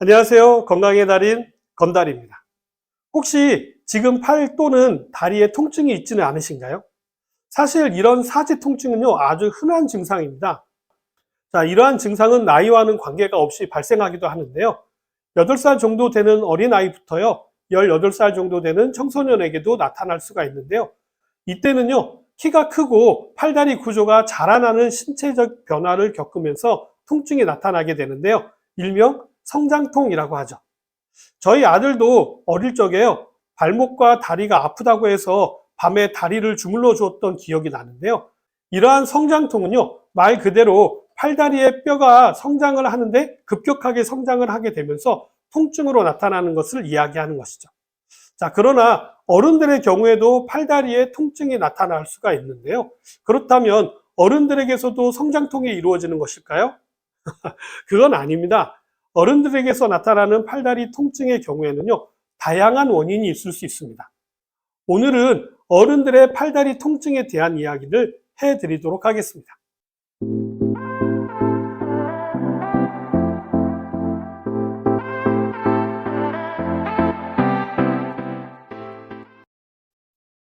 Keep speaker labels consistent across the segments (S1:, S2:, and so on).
S1: 안녕하세요. 건강의 달인 건달입니다. 혹시 지금 팔 또는 다리에 통증이 있지는 않으신가요? 사실 이런 사지 통증은요, 아주 흔한 증상입니다. 자, 이러한 증상은 나이와는 관계가 없이 발생하기도 하는데요. 8살 정도 되는 어린아이부터요, 18살 정도 되는 청소년에게도 나타날 수가 있는데요. 이때는요, 키가 크고 팔다리 구조가 자라나는 신체적 변화를 겪으면서 통증이 나타나게 되는데요. 일명 성장통이라고 하죠. 저희 아들도 어릴 적에요. 발목과 다리가 아프다고 해서 밤에 다리를 주물러 주었던 기억이 나는데요. 이러한 성장통은요, 말 그대로 팔다리의 뼈가 성장을 하는데 급격하게 성장을 하게 되면서 통증으로 나타나는 것을 이야기하는 것이죠. 자, 그러나 어른들의 경우에도 팔다리에 통증이 나타날 수가 있는데요. 그렇다면 어른들에게서도 성장통이 이루어지는 것일까요? 그건 아닙니다. 어른들에게서 나타나는 팔다리 통증의 경우에는요, 다양한 원인이 있을 수 있습니다. 오늘은 어른들의 팔다리 통증에 대한 이야기를 해드리도록 하겠습니다.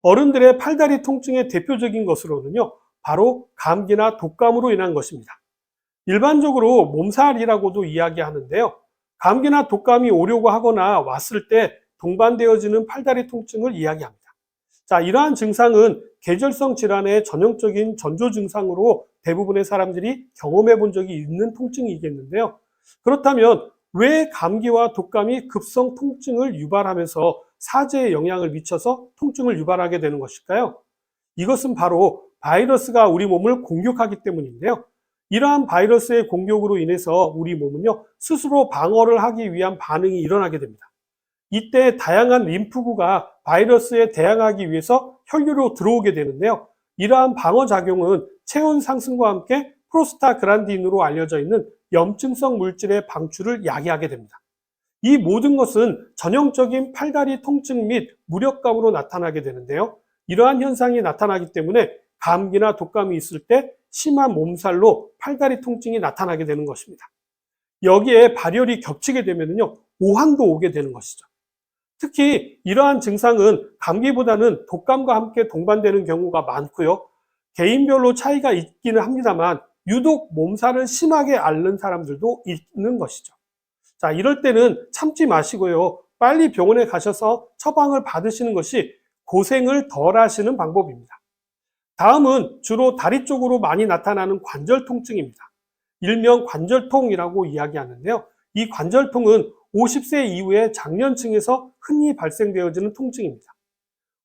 S1: 어른들의 팔다리 통증의 대표적인 것으로는요, 바로 감기나 독감으로 인한 것입니다. 일반적으로 몸살이라고도 이야기하는데요. 감기나 독감이 오려고 하거나 왔을 때 동반되어지는 팔다리 통증을 이야기합니다. 자, 이러한 증상은 계절성 질환의 전형적인 전조 증상으로 대부분의 사람들이 경험해 본 적이 있는 통증이겠는데요. 그렇다면 왜 감기와 독감이 급성 통증을 유발하면서 사제에 영향을 미쳐서 통증을 유발하게 되는 것일까요? 이것은 바로 바이러스가 우리 몸을 공격하기 때문인데요. 이러한 바이러스의 공격으로 인해서 우리 몸은요, 스스로 방어를 하기 위한 반응이 일어나게 됩니다. 이때 다양한 림프구가 바이러스에 대항하기 위해서 혈류로 들어오게 되는데요. 이러한 방어작용은 체온 상승과 함께 프로스타그란딘으로 알려져 있는 염증성 물질의 방출을 야기하게 됩니다. 이 모든 것은 전형적인 팔다리 통증 및 무력감으로 나타나게 되는데요. 이러한 현상이 나타나기 때문에 감기나 독감이 있을 때 심한 몸살로 팔다리 통증이 나타나게 되는 것입니다. 여기에 발열이 겹치게 되면요, 오한도 오게 되는 것이죠. 특히 이러한 증상은 감기보다는 독감과 함께 동반되는 경우가 많고요. 개인별로 차이가 있기는 합니다만 유독 몸살을 심하게 앓는 사람들도 있는 것이죠. 자, 이럴 때는 참지 마시고요. 빨리 병원에 가셔서 처방을 받으시는 것이 고생을 덜 하시는 방법입니다. 다음은 주로 다리 쪽으로 많이 나타나는 관절 통증입니다. 일명 관절통이라고 이야기하는데요. 이 관절통은 50세 이후에 장년층에서 흔히 발생되어지는 통증입니다.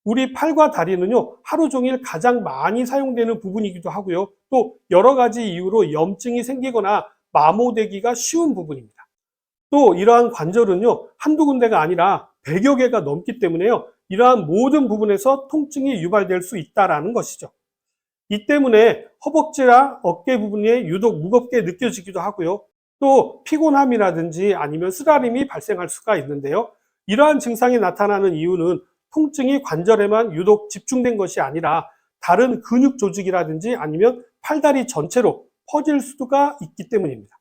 S1: 우리 팔과 다리는요, 하루 종일 가장 많이 사용되는 부분이기도 하고요. 또 여러 가지 이유로 염증이 생기거나 마모되기가 쉬운 부분입니다. 또 이러한 관절은요, 한두 군데가 아니라 100여 개가 넘기 때문에요. 이러한 모든 부분에서 통증이 유발될 수 있다라는 것이죠. 이 때문에 허벅지나 어깨 부분이 유독 무겁게 느껴지기도 하고요. 또 피곤함이라든지 아니면 쓰라림이 발생할 수가 있는데요. 이러한 증상이 나타나는 이유는 통증이 관절에만 유독 집중된 것이 아니라 다른 근육 조직이라든지 아니면 팔다리 전체로 퍼질 수가 있기 때문입니다.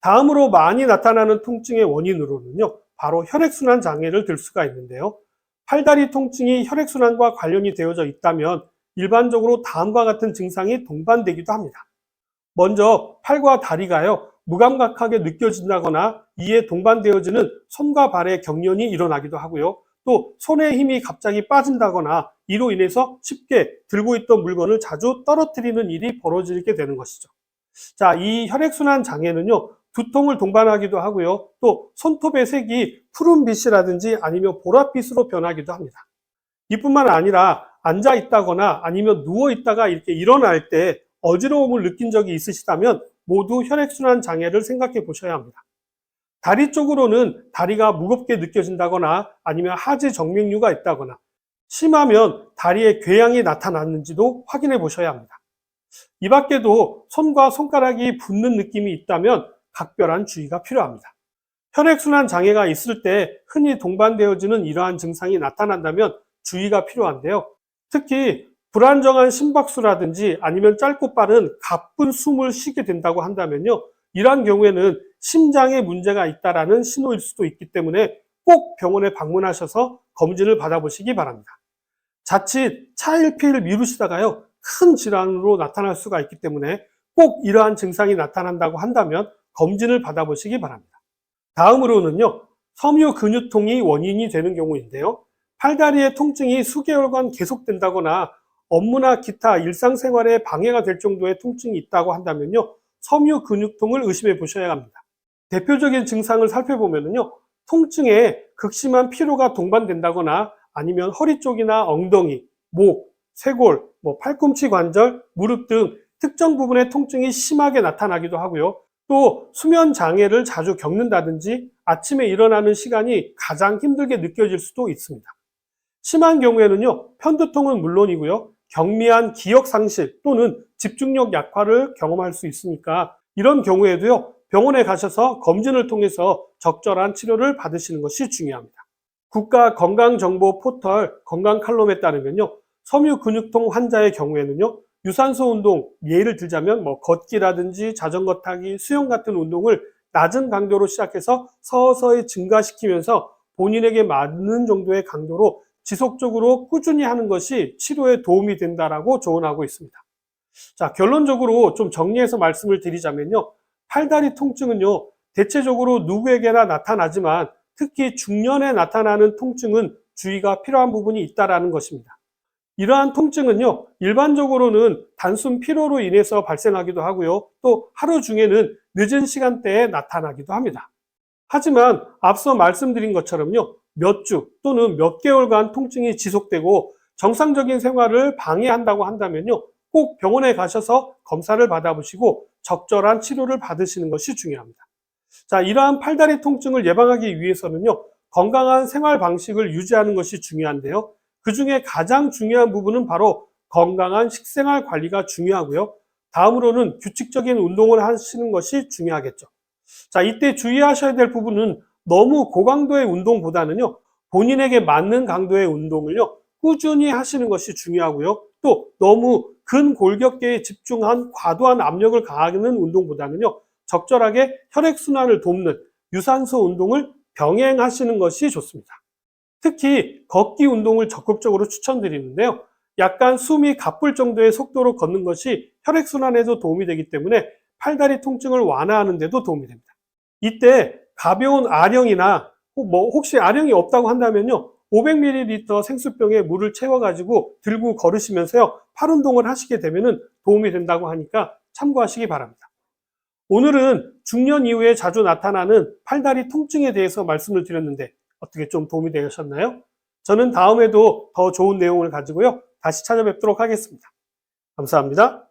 S1: 다음으로 많이 나타나는 통증의 원인으로는요, 바로 혈액순환 장애를 들 수가 있는데요. 팔다리 통증이 혈액순환과 관련이 되어져 있다면 일반적으로 다음과 같은 증상이 동반되기도 합니다. 먼저 팔과 다리가요, 무감각하게 느껴진다거나 이에 동반되어지는 손과 발의 경련이 일어나기도 하고요. 또 손의 힘이 갑자기 빠진다거나 이로 인해서 쉽게 들고 있던 물건을 자주 떨어뜨리는 일이 벌어지게 되는 것이죠. 자, 이 혈액순환 장애는요, 두통을 동반하기도 하고요. 또 손톱의 색이 푸른빛이라든지 아니면 보랏빛으로 변하기도 합니다. 이뿐만 아니라 앉아 있다거나 아니면 누워 있다가 이렇게 일어날 때 어지러움을 느낀 적이 있으시다면 모두 혈액순환 장애를 생각해 보셔야 합니다. 다리 쪽으로는 다리가 무겁게 느껴진다거나 아니면 하지 정맥류가 있다거나 심하면 다리에 궤양이 나타났는지도 확인해 보셔야 합니다. 이 밖에도 손과 손가락이 붓는 느낌이 있다면 각별한 주의가 필요합니다. 혈액순환 장애가 있을 때 흔히 동반되어지는 이러한 증상이 나타난다면 주의가 필요한데요. 특히 불안정한 심박수라든지 아니면 짧고 빠른 가쁜 숨을 쉬게 된다고 한다면요. 이러한 경우에는 심장에 문제가 있다라는 신호일 수도 있기 때문에 꼭 병원에 방문하셔서 검진을 받아보시기 바랍니다. 자칫 차일피일 미루시다가요, 큰 질환으로 나타날 수가 있기 때문에 꼭 이러한 증상이 나타난다고 한다면 검진을 받아보시기 바랍니다. 다음으로는요, 섬유 근육통이 원인이 되는 경우인데요. 팔다리의 통증이 수개월간 계속된다거나 업무나 기타 일상생활에 방해가 될 정도의 통증이 있다고 한다면요. 섬유 근육통을 의심해 보셔야 합니다. 대표적인 증상을 살펴보면요. 통증에 극심한 피로가 동반된다거나 아니면 허리 쪽이나 엉덩이, 목, 쇄골, 뭐 팔꿈치 관절, 무릎 등 특정 부분의 통증이 심하게 나타나기도 하고요. 또 수면 장애를 자주 겪는다든지 아침에 일어나는 시간이 가장 힘들게 느껴질 수도 있습니다. 심한 경우에는요, 편두통은 물론이고요, 경미한 기억 상실 또는 집중력 약화를 경험할 수 있으니까 이런 경우에도요, 병원에 가셔서 검진을 통해서 적절한 치료를 받으시는 것이 중요합니다. 국가 건강정보 포털 건강칼럼에 따르면요, 섬유 근육통 환자의 경우에는요, 유산소 운동, 예를 들자면 뭐 걷기라든지 자전거 타기, 수영 같은 운동을 낮은 강도로 시작해서 서서히 증가시키면서 본인에게 맞는 정도의 강도로 지속적으로 꾸준히 하는 것이 치료에 도움이 된다라고 조언하고 있습니다. 자, 결론적으로 좀 정리해서 말씀을 드리자면요. 팔다리 통증은요, 대체적으로 누구에게나 나타나지만 특히 중년에 나타나는 통증은 주의가 필요한 부분이 있다라는 것입니다. 이러한 통증은요, 일반적으로는 단순 피로로 인해서 발생하기도 하고요, 또 하루 중에는 늦은 시간대에 나타나기도 합니다. 하지만 앞서 말씀드린 것처럼요, 몇 주 또는 몇 개월간 통증이 지속되고 정상적인 생활을 방해한다고 한다면요, 꼭 병원에 가셔서 검사를 받아보시고 적절한 치료를 받으시는 것이 중요합니다. 자, 이러한 팔다리 통증을 예방하기 위해서는요, 건강한 생활 방식을 유지하는 것이 중요한데요. 그 중에 가장 중요한 부분은 바로 건강한 식생활 관리가 중요하고요. 다음으로는 규칙적인 운동을 하시는 것이 중요하겠죠. 자, 이때 주의하셔야 될 부분은 너무 고강도의 운동보다는요, 본인에게 맞는 강도의 운동을요, 꾸준히 하시는 것이 중요하고요. 또 너무 근골격계에 집중한 과도한 압력을 가하는 운동보다는요, 적절하게 혈액순환을 돕는 유산소 운동을 병행하시는 것이 좋습니다. 특히 걷기 운동을 적극적으로 추천드리는데요. 약간 숨이 가쁠 정도의 속도로 걷는 것이 혈액순환에도 도움이 되기 때문에 팔다리 통증을 완화하는 데도 도움이 됩니다. 이때 가벼운 아령이나 뭐 혹시 아령이 없다고 한다면요. 500ml 생수병에 물을 채워가지고 들고 걸으시면서요. 팔 운동을 하시게 되면 도움이 된다고 하니까 참고하시기 바랍니다. 오늘은 중년 이후에 자주 나타나는 팔다리 통증에 대해서 말씀을 드렸는데 어떻게 좀 도움이 되셨나요? 저는 다음에도 더 좋은 내용을 가지고요. 다시 찾아뵙도록 하겠습니다. 감사합니다.